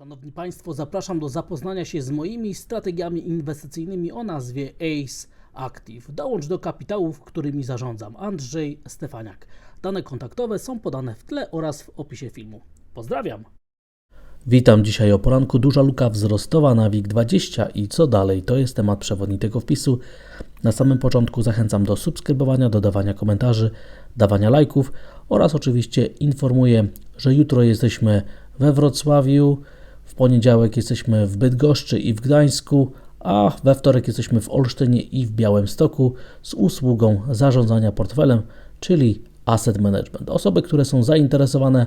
Szanowni Państwo, zapraszam do zapoznania się z moimi strategiami inwestycyjnymi o nazwie ACE Active. Dołącz do kapitałów, którymi zarządzam. Andrzej Stefaniak. Dane kontaktowe są podane w tle oraz w opisie filmu. Pozdrawiam! Witam dzisiaj o poranku. Duża luka wzrostowa na WIG20 i co dalej? To jest temat przewodni tego wpisu. Na samym początku zachęcam do subskrybowania, dodawania komentarzy, dawania lajków oraz oczywiście informuję, że jutro jesteśmy we Wrocławiu, w poniedziałek jesteśmy w Bydgoszczy i w Gdańsku, a we wtorek jesteśmy w Olsztynie i w Białymstoku z usługą zarządzania portfelem, czyli asset management. Osoby, które są zainteresowane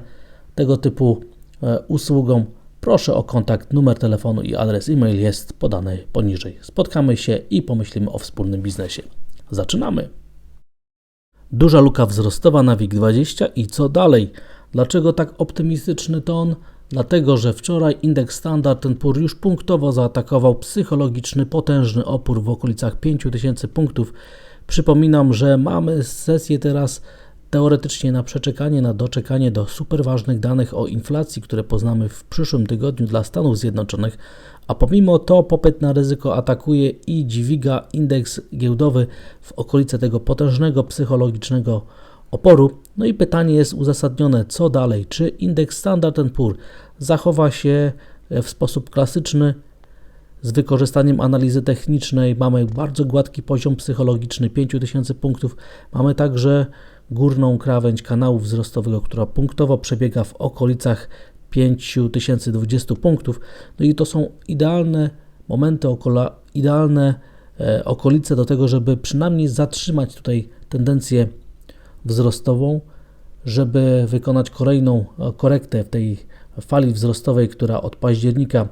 tego typu e, usługą, proszę o kontakt, numer telefonu i adres e-mail jest podany poniżej. Spotkamy się i pomyślimy o wspólnym biznesie. Zaczynamy! Duża luka wzrostowa na WIG20 i co dalej? Dlaczego tak optymistyczny ton? Dlatego, że wczoraj indeks Standard Poor's już punktowo zaatakował psychologiczny, potężny opór w okolicach 5000 punktów. Przypominam, że mamy sesję teraz teoretycznie na przeczekanie, na doczekanie do super ważnych danych o inflacji, które poznamy w przyszłym tygodniu dla Stanów Zjednoczonych, a pomimo to popyt na ryzyko atakuje i dźwiga indeks giełdowy w okolice tego potężnego psychologicznego oporu. No i pytanie jest uzasadnione, co dalej? Czy indeks Standard Poor zachowa się w sposób klasyczny, z wykorzystaniem analizy technicznej mamy bardzo gładki poziom psychologiczny 5000 punktów. Mamy także górną krawędź kanału wzrostowego, która punktowo przebiega w okolicach 5020 punktów. No i to są idealne momenty, okola, idealne e, okolice do tego, żeby przynajmniej zatrzymać tutaj tendencję wzrostową, żeby wykonać kolejną e, korektę w tej fali wzrostowej, która od października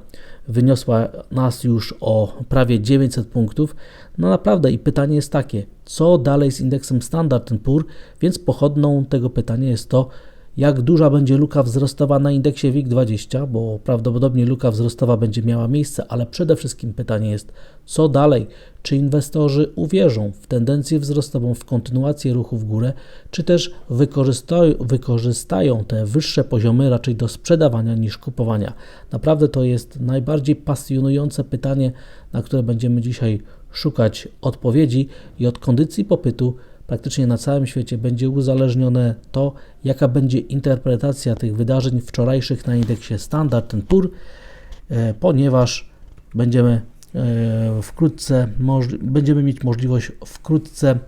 wyniosła nas już o prawie 900 punktów. No naprawdę i pytanie jest takie, co dalej z indeksem Standard Poor, więc pochodną tego pytania jest to, jak duża będzie luka wzrostowa na indeksie WIG20, bo prawdopodobnie luka wzrostowa będzie miała miejsce, ale przede wszystkim pytanie jest, co dalej? Czy inwestorzy uwierzą w tendencję wzrostową, w kontynuację ruchu w górę, czy też wykorzystają, wykorzystają te wyższe poziomy raczej do sprzedawania niż kupowania? Naprawdę to jest najbardziej pasjonujące pytanie, na które będziemy dzisiaj szukać odpowiedzi i od kondycji popytu praktycznie na całym świecie będzie uzależnione to, jaka będzie interpretacja tych wydarzeń wczorajszych na indeksie Standard Poor, e, ponieważ będziemy e, wkrótce będziemy mieć możliwość wkrótce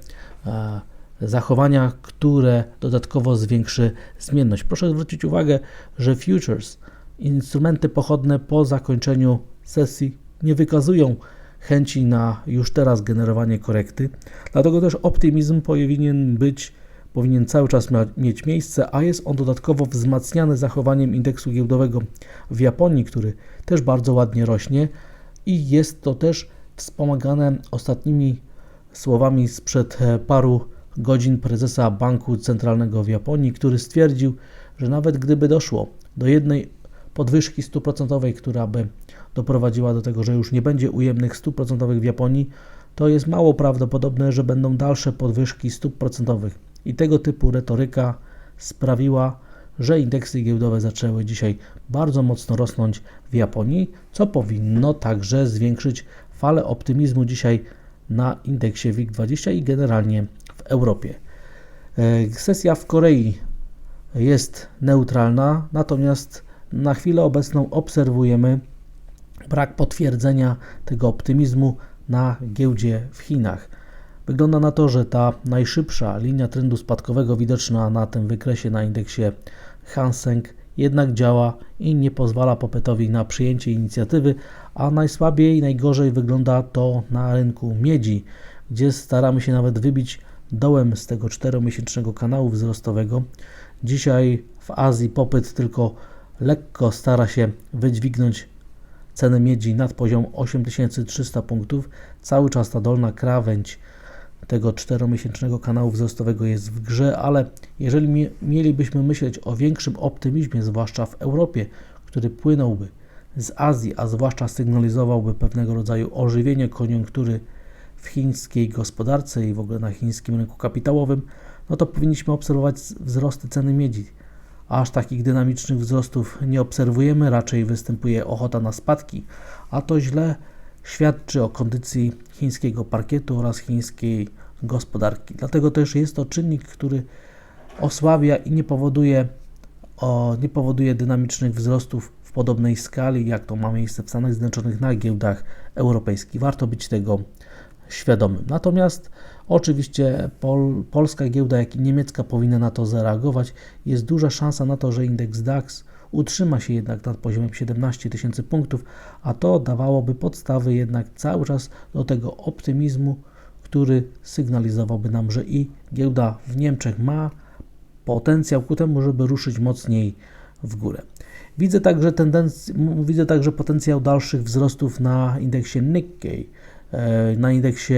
e, zachowania, które dodatkowo zwiększy zmienność. Proszę zwrócić uwagę, że futures, instrumenty pochodne po zakończeniu sesji nie wykazują chęci na już teraz generowanie korekty. Dlatego też optymizm powinien być, powinien cały czas mieć miejsce, a jest on dodatkowo wzmacniany zachowaniem indeksu giełdowego w Japonii, który też bardzo ładnie rośnie i jest to też wspomagane ostatnimi słowami sprzed e, paru godzin prezesa Banku Centralnego w Japonii, który stwierdził, że nawet gdyby doszło do jednej podwyżki stóp procentowej, która by doprowadziła do tego, że już nie będzie ujemnych stóp procentowych w Japonii, to jest mało prawdopodobne, że będą dalsze podwyżki stóp procentowych. I tego typu retoryka sprawiła, że indeksy giełdowe zaczęły dzisiaj bardzo mocno rosnąć w Japonii, co powinno także zwiększyć falę optymizmu dzisiaj na indeksie WIG20 i generalnie w Europie. E, sesja w Korei jest neutralna, natomiast na chwilę obecną obserwujemy brak potwierdzenia tego optymizmu na giełdzie w Chinach. Wygląda na to, że ta najszybsza linia trendu spadkowego widoczna na tym wykresie na indeksie Hang Seng jednak działa i nie pozwala popytowi na przyjęcie inicjatywy, a najsłabiej najgorzej wygląda to na rynku miedzi, gdzie staramy się nawet wybić dołem z tego 4-miesięcznego kanału wzrostowego. Dzisiaj w Azji popyt tylko lekko stara się wydźwignąć cenę miedzi nad poziom 8300 punktów. Cały czas ta dolna krawędź tego 4-miesięcznego kanału wzrostowego jest w grze, ale jeżeli mielibyśmy myśleć o większym optymizmie, zwłaszcza w Europie, który płynąłby z Azji, a zwłaszcza sygnalizowałby pewnego rodzaju ożywienie koniunktury w chińskiej gospodarce i w ogóle na chińskim rynku kapitałowym, no to powinniśmy obserwować wzrosty ceny miedzi aż takich dynamicznych wzrostów nie obserwujemy, raczej występuje ochota na spadki, a to źle świadczy o kondycji chińskiego parkietu oraz chińskiej gospodarki. Dlatego też jest to czynnik, który osłabia i nie powoduje, o, nie powoduje dynamicznych wzrostów w podobnej skali, jak to ma miejsce w Stanach Zjednoczonych na giełdach europejskich. Warto być tego świadomym. Natomiast oczywiście pol, polska giełda, jak i niemiecka powinna na to zareagować. Jest duża szansa na to, że indeks DAX utrzyma się jednak nad poziomem 17 tysięcy punktów, a to dawałoby podstawy jednak cały czas do tego optymizmu, który sygnalizowałby nam, że i giełda w Niemczech ma potencjał ku temu, żeby ruszyć mocniej w górę. Widzę także tendencję, widzę także potencjał dalszych wzrostów na indeksie Nikkei, na indeksie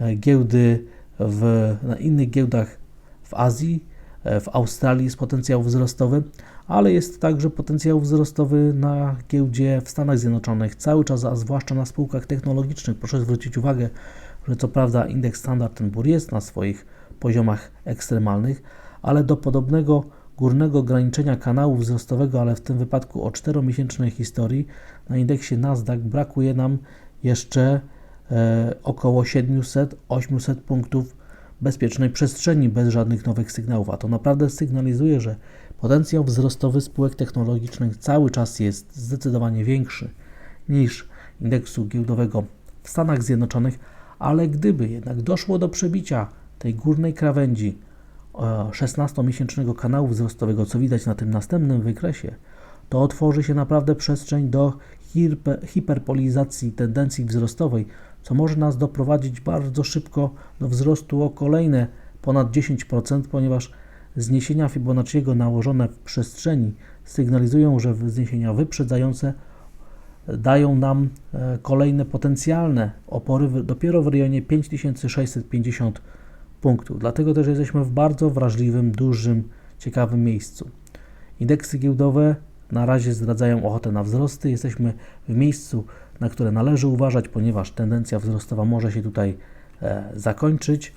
e, giełdy w, na innych giełdach w Azji, e, w Australii jest potencjał wzrostowy, ale jest także potencjał wzrostowy na giełdzie w Stanach Zjednoczonych cały czas, a zwłaszcza na spółkach technologicznych. Proszę zwrócić uwagę, że co prawda indeks Standard Poor's jest na swoich poziomach ekstremalnych, ale do podobnego górnego ograniczenia kanału wzrostowego, ale w tym wypadku o 4-miesięcznej historii, na indeksie Nasdaq brakuje nam jeszcze e, około 700-800 punktów bezpiecznej przestrzeni bez żadnych nowych sygnałów, a to naprawdę sygnalizuje, że potencjał wzrostowy spółek technologicznych cały czas jest zdecydowanie większy niż indeksu giełdowego w Stanach Zjednoczonych, ale gdyby jednak doszło do przebicia tej górnej krawędzi 16-miesięcznego kanału wzrostowego, co widać na tym następnym wykresie, to otworzy się naprawdę przestrzeń do hiperpolizacji tendencji wzrostowej, co może nas doprowadzić bardzo szybko do wzrostu o kolejne ponad 10%, ponieważ zniesienia Fibonacciego nałożone w przestrzeni sygnalizują, że zniesienia wyprzedzające dają nam e, kolejne potencjalne opory dopiero w rejonie 5650 punktów. Dlatego też jesteśmy w bardzo wrażliwym, dużym, ciekawym miejscu. Indeksy giełdowe na razie zdradzają ochotę na wzrosty. Jesteśmy w miejscu, na które należy uważać, ponieważ tendencja wzrostowa może się tutaj e, zakończyć.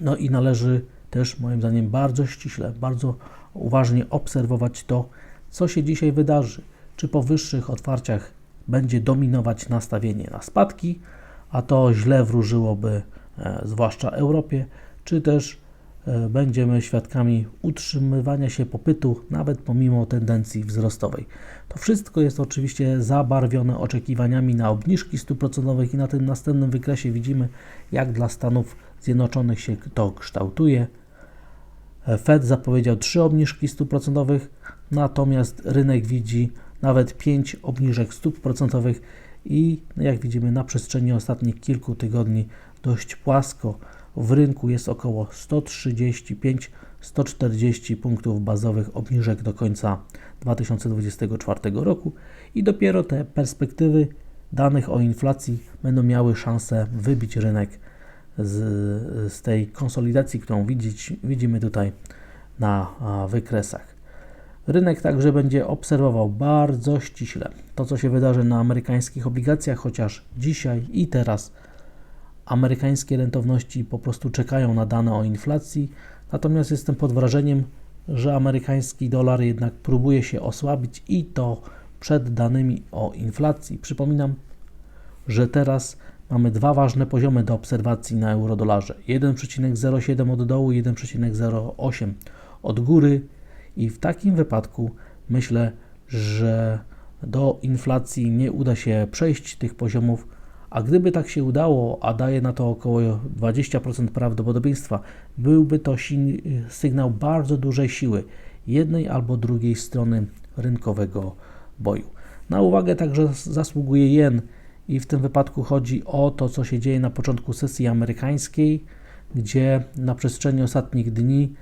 No i należy też, moim zdaniem, bardzo ściśle, bardzo uważnie obserwować to, co się dzisiaj wydarzy. Czy po wyższych otwarciach będzie dominować nastawienie na spadki, a to źle wróżyłoby E, zwłaszcza Europie, czy też będziemy świadkami utrzymywania się popytu nawet pomimo tendencji wzrostowej. To wszystko jest oczywiście zabarwione oczekiwaniami na obniżki stóp procentowych i na tym następnym wykresie widzimy, jak dla Stanów Zjednoczonych się to kształtuje. E, Fed zapowiedział trzy obniżki stóp procentowych, natomiast rynek widzi nawet 5 obniżek stóp procentowych i jak widzimy na przestrzeni ostatnich kilku tygodni dość płasko. W rynku jest około 135-140 punktów bazowych obniżek do końca 2024 roku i dopiero te perspektywy danych o inflacji będą miały szansę wybić rynek z, z tej konsolidacji, którą widzieć, widzimy tutaj na wykresach. Rynek także będzie obserwował bardzo ściśle to, co się wydarzy na amerykańskich obligacjach, chociaż dzisiaj i teraz amerykańskie rentowności po prostu czekają na dane o inflacji, natomiast jestem pod wrażeniem, że amerykański dolar jednak próbuje się osłabić i to przed danymi o inflacji. Przypominam, że teraz mamy dwa ważne poziomy do obserwacji na eurodolarze: 1,07 od dołu, 1,08 od góry, i w takim wypadku myślę, że do inflacji nie uda się przejść tych poziomów a gdyby tak się udało, a daje na to około 20% prawdopodobieństwa, byłby to sygnał bardzo dużej siły jednej albo drugiej strony rynkowego boju. Na uwagę także zasługuje jen i w tym wypadku chodzi o to, co się dzieje na początku sesji amerykańskiej, gdzie na przestrzeni ostatnich dni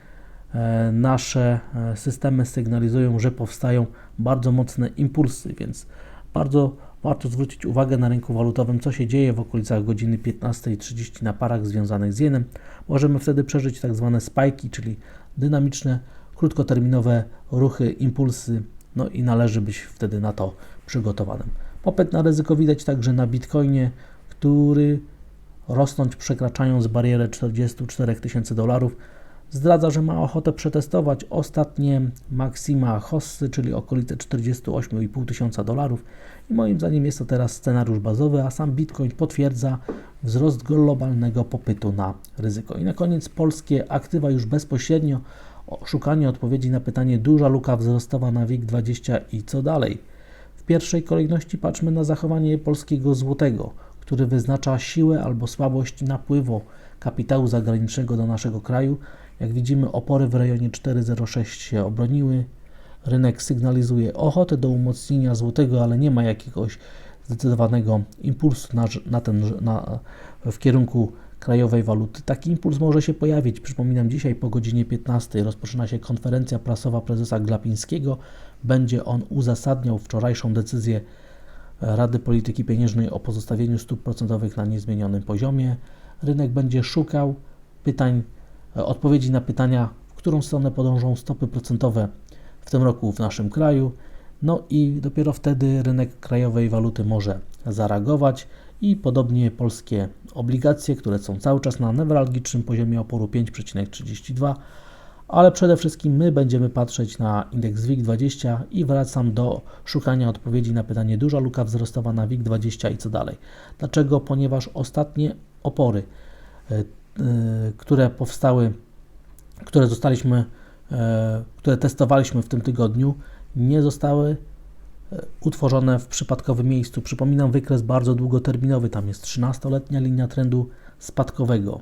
e, nasze e, systemy sygnalizują, że powstają bardzo mocne impulsy, więc bardzo warto zwrócić uwagę na rynku walutowym, co się dzieje w okolicach godziny 15.30 na parach związanych z jenem. Możemy wtedy przeżyć tak zwane spajki, czyli dynamiczne, krótkoterminowe ruchy, impulsy, no i należy być wtedy na to przygotowanym. Popyt na ryzyko widać także na Bitcoinie, który rosnąć przekraczając barierę 44 tysięcy dolarów, zdradza, że ma ochotę przetestować ostatnie maksima Hossy, czyli okolice 48,5 tysiąca dolarów. I moim zdaniem jest to teraz scenariusz bazowy, a sam Bitcoin potwierdza wzrost globalnego popytu na ryzyko. I na koniec polskie aktywa już bezpośrednio szukanie odpowiedzi na pytanie duża luka wzrostowa na WIG20 i co dalej. W pierwszej kolejności patrzmy na zachowanie polskiego złotego, który wyznacza siłę albo słabość napływu kapitału zagranicznego do naszego kraju. Jak widzimy, opory w rejonie 4,06 się obroniły. Rynek sygnalizuje ochotę do umocnienia złotego, ale nie ma jakiegoś zdecydowanego impulsu na, na ten, na, w kierunku krajowej waluty. Taki impuls może się pojawić. Przypominam, dzisiaj po godzinie 15 rozpoczyna się konferencja prasowa prezesa Glapińskiego. Będzie on uzasadniał wczorajszą decyzję Rady Polityki Pieniężnej o pozostawieniu stóp procentowych na niezmienionym poziomie. Rynek będzie szukał pytań, odpowiedzi na pytania, w którą stronę podążą stopy procentowe w tym roku w naszym kraju. No i dopiero wtedy rynek krajowej waluty może zareagować i podobnie polskie obligacje, które są cały czas na newralgicznym poziomie oporu 5,32, ale przede wszystkim my będziemy patrzeć na indeks WIG20 i wracam do szukania odpowiedzi na pytanie duża luka wzrostowa na WIG20 i co dalej. Dlaczego? Ponieważ ostatnie opory, e, które powstały, które zostaliśmy, e, które testowaliśmy w tym tygodniu, nie zostały utworzone w przypadkowym miejscu. Przypominam wykres bardzo długoterminowy, tam jest 13-letnia linia trendu spadkowego,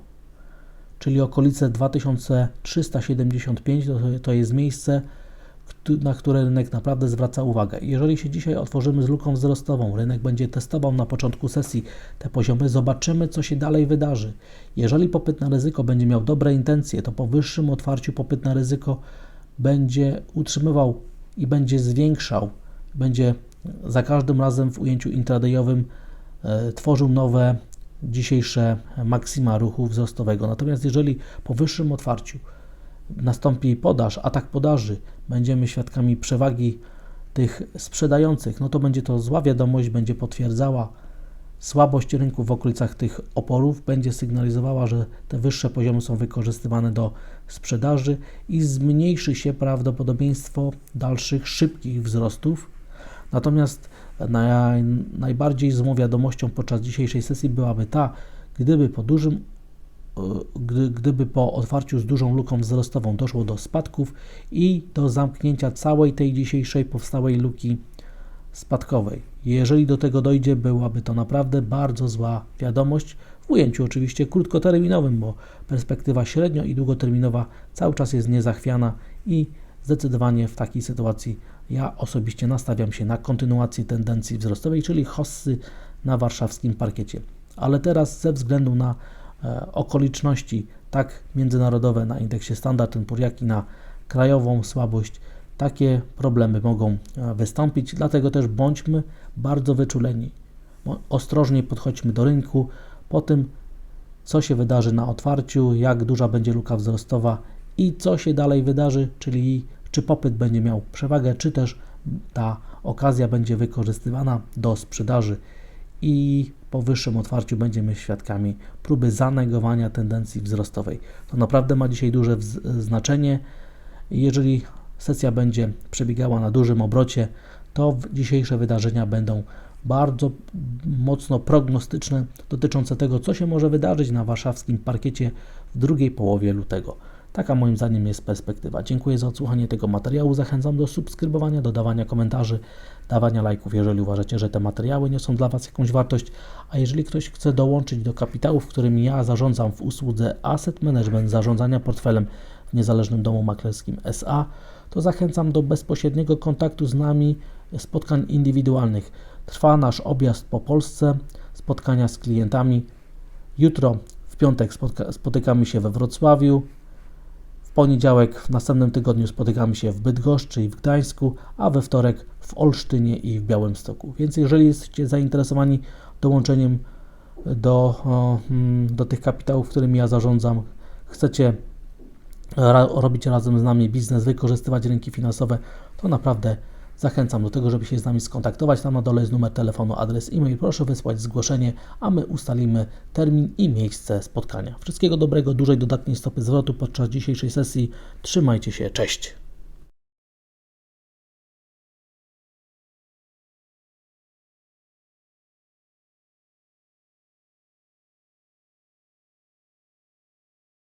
czyli okolice 2375 to, to jest miejsce, na które rynek naprawdę zwraca uwagę. Jeżeli się dzisiaj otworzymy z luką wzrostową, rynek będzie testował na początku sesji te poziomy, zobaczymy, co się dalej wydarzy. Jeżeli popyt na ryzyko będzie miał dobre intencje, to po wyższym otwarciu popyt na ryzyko będzie utrzymywał i będzie zwiększał będzie za każdym razem w ujęciu intradayowym e, tworzył nowe dzisiejsze maksima ruchu wzrostowego. Natomiast jeżeli po wyższym otwarciu nastąpi podaż, atak podaży, będziemy świadkami przewagi tych sprzedających, no to będzie to zła wiadomość, będzie potwierdzała słabość rynku w okolicach tych oporów, będzie sygnalizowała, że te wyższe poziomy są wykorzystywane do sprzedaży i zmniejszy się prawdopodobieństwo dalszych szybkich wzrostów. Natomiast naj, najbardziej złą wiadomością podczas dzisiejszej sesji byłaby ta, gdyby po dużym gdy, gdyby po otwarciu z dużą luką wzrostową doszło do spadków i do zamknięcia całej tej dzisiejszej powstałej luki spadkowej. Jeżeli do tego dojdzie, byłaby to naprawdę bardzo zła wiadomość, w ujęciu oczywiście krótkoterminowym, bo perspektywa średnio i długoterminowa cały czas jest niezachwiana i zdecydowanie w takiej sytuacji ja osobiście nastawiam się na kontynuację tendencji wzrostowej, czyli hossy na warszawskim parkiecie. Ale teraz ze względu na okoliczności tak międzynarodowe na indeksie Standard Poor's, jak i na krajową słabość, takie problemy mogą e, wystąpić, dlatego też bądźmy bardzo wyczuleni. Ostrożnie podchodźmy do rynku po tym, co się wydarzy na otwarciu, jak duża będzie luka wzrostowa i co się dalej wydarzy, czyli czy popyt będzie miał przewagę, czy też ta okazja będzie wykorzystywana do sprzedaży i po wyższym otwarciu będziemy świadkami próby zanegowania tendencji wzrostowej. To naprawdę ma dzisiaj duże znaczenie. Jeżeli sesja będzie przebiegała na dużym obrocie, to dzisiejsze wydarzenia będą bardzo mocno prognostyczne dotyczące tego, co się może wydarzyć na warszawskim parkiecie w drugiej połowie lutego. Taka moim zdaniem jest perspektywa. Dziękuję za odsłuchanie tego materiału. Zachęcam do subskrybowania, dodawania komentarzy, dawania lajków, jeżeli uważacie, że te materiały niosą dla Was jakąś wartość. A jeżeli ktoś chce dołączyć do kapitałów, którymi ja zarządzam w usłudze Asset Management zarządzania portfelem w niezależnym domu maklerskim SA, to zachęcam do bezpośredniego kontaktu z nami, spotkań indywidualnych. Trwa nasz objazd po Polsce, spotkania z klientami. Jutro, w piątek, spotykamy się we Wrocławiu poniedziałek w następnym tygodniu spotykamy się w Bydgoszczy i w Gdańsku, a we wtorek w Olsztynie i w Białymstoku. Więc jeżeli jesteście zainteresowani dołączeniem do, mm, do tych kapitałów, którymi ja zarządzam, chcecie robić razem z nami biznes, wykorzystywać rynki finansowe, to naprawdę Zachęcam do tego, żeby się z nami skontaktować. Tam na dole jest numer telefonu, adres e-mail. Proszę wysłać zgłoszenie, a my ustalimy termin i miejsce spotkania. Wszystkiego dobrego, dużej dodatniej stopy zwrotu podczas dzisiejszej sesji. Trzymajcie się, cześć.